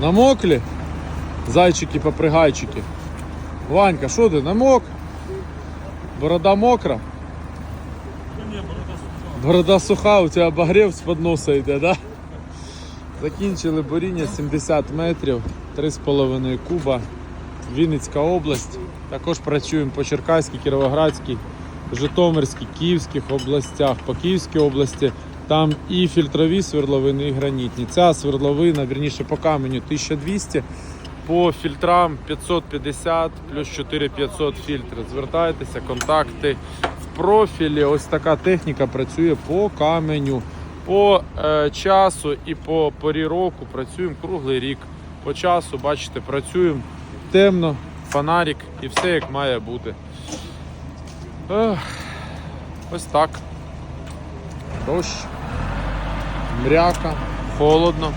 Намоклі? Зайчики попригайчики. Ванька, що ти, намок? Борода мокра? Борода суха, у тебе обогрів з-під носа йде, да? Закінчили боріння 70 метрів, 3,5 куба. Вінницька область. Також працюємо по Черкаській, Кіровоградській, Житомирській, Київських областях. По Київській області там і фільтрові свердловини, і гранітні. Ця свердловина, вірніше по каменю 1200, по фільтрам 550 плюс 4500 фільтр. Звертайтеся, контакти в профілі. Ось така техніка працює по каменю. По е, часу і по порі року працюємо круглий рік. По часу, бачите, працюємо темно, фонарик і все як має бути. Ех, ось так. Дощ, мряка, холодно.